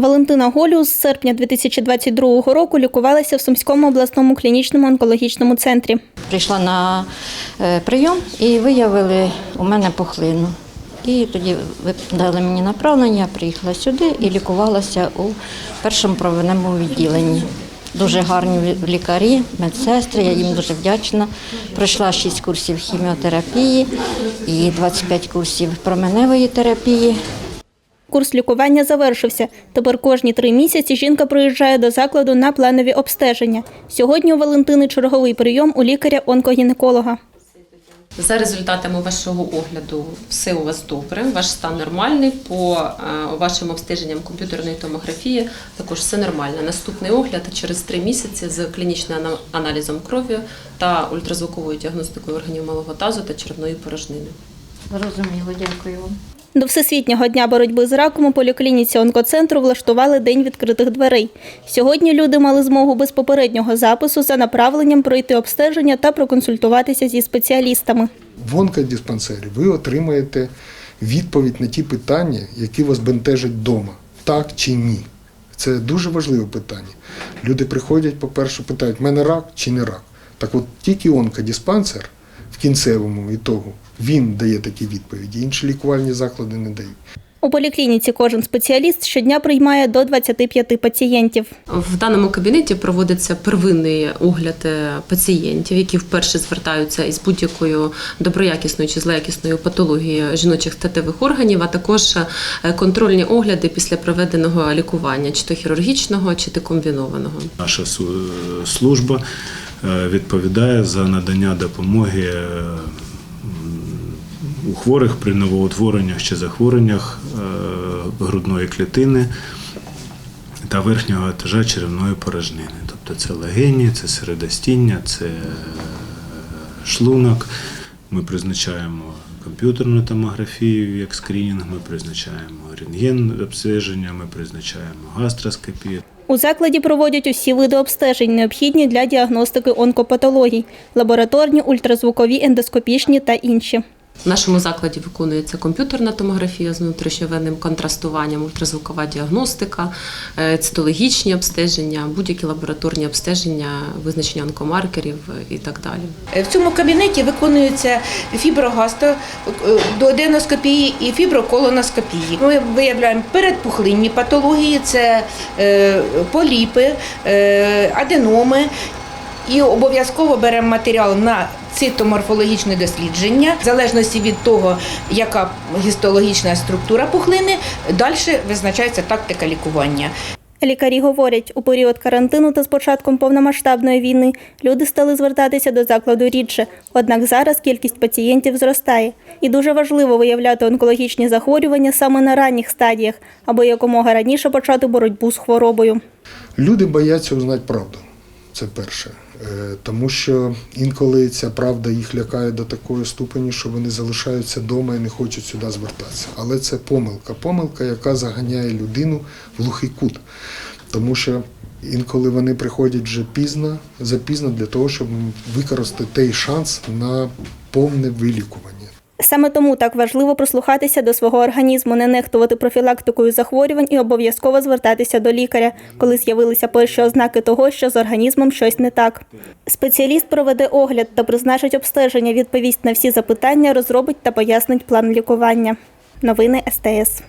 Валентина Голіус з серпня 2022 року лікувалася в Сумському обласному клінічному онкологічному центрі. Прийшла на е, прийом і виявили у мене пухлину. І тоді дали мені направлення, приїхала сюди і лікувалася у першому провинному відділенні. Дуже гарні лікарі, медсестри, я їм дуже вдячна. Пройшла 6 курсів хіміотерапії і 25 курсів променевої терапії. Курс лікування завершився. Тепер кожні три місяці жінка приїжджає до закладу на планові обстеження. Сьогодні у Валентини черговий прийом у лікаря-онкогінеколога. За результатами вашого огляду, все у вас добре, ваш стан нормальний. По е, вашим обстеженням комп'ютерної томографії також все нормально. Наступний огляд через три місяці з клінічним аналізом крові та ультразвуковою діагностикою органів малого тазу та червної порожнини. Зрозуміло, дякую вам. До Всесвітнього дня боротьби з раком у поліклініці онкоцентру влаштували день відкритих дверей. Сьогодні люди мали змогу без попереднього запису за направленням пройти обстеження та проконсультуватися зі спеціалістами. В онкодиспансері ви отримаєте відповідь на ті питання, які вас бентежать вдома, так чи ні. Це дуже важливе питання. Люди приходять, по-перше, питають, в мене рак чи не рак. Так от тільки онкодиспансер в кінцевому ітогу він дає такі відповіді, інші лікувальні заклади не дають. У поліклініці кожен спеціаліст щодня приймає до 25 пацієнтів. В даному кабінеті проводиться первинний огляд е, пацієнтів, які вперше звертаються із будь-якою доброякісною чи злоякісною патологією жіночих статевих органів, а також е, контрольні огляди після проведеного лікування, чи то хірургічного, чи то комбінованого. Наша служба е, відповідає за надання допомоги у хворих при новоутвореннях чи захворюваннях е, грудної клітини та верхнього етажа черевної порожнини. Тобто це легені, це середостіння, це е, шлунок. Ми призначаємо комп'ютерну томографію як скринінг, ми призначаємо рентген обстеження, ми призначаємо гастроскопію. У закладі проводять усі види обстежень, необхідні для діагностики онкопатологій – лабораторні, ультразвукові, ендоскопічні та інші. В нашому закладі виконується комп'ютерна томографія з внутрішньовенним контрастуванням, ультразвукова діагностика, е, цитологічні обстеження, будь-які лабораторні обстеження, визначення онкомаркерів і так далі. В цьому кабінеті виконується фіброгасто е, дуоденоскопії і фіброколоноскопії. Ми виявляємо передпухлинні патології, це е, поліпи, е, аденоми. І обов'язково беремо матеріал на цитоморфологічне дослідження. В залежності від того, яка гістологічна структура пухлини, далі визначається тактика лікування. Лікарі говорять, у період карантину та з початком повномасштабної війни люди стали звертатися до закладу рідше. Однак зараз кількість пацієнтів зростає. І дуже важливо виявляти онкологічні захворювання саме на ранніх стадіях, аби якомога раніше почати боротьбу з хворобою. Люди бояться узнати правду. Це перше. Е, Тому що інколи ця правда їх лякає до такої ступені, що вони залишаються вдома і не хочуть сюди звертатися. Але це помилка. Помилка, яка заганяє людину в глухий кут. Тому що інколи вони приходять вже пізно, запізно для того, щоб використати той шанс на повне вилікування. Саме тому так важливо прислухатися до свого організму, не нехтувати профілактикою захворювань і обов'язково звертатися до лікаря, коли з'явилися перші ознаки того, що з організмом щось не так. Спеціаліст проведе огляд та призначить обстеження, відповість на всі запитання, розробить та пояснить план лікування. Новини СТС.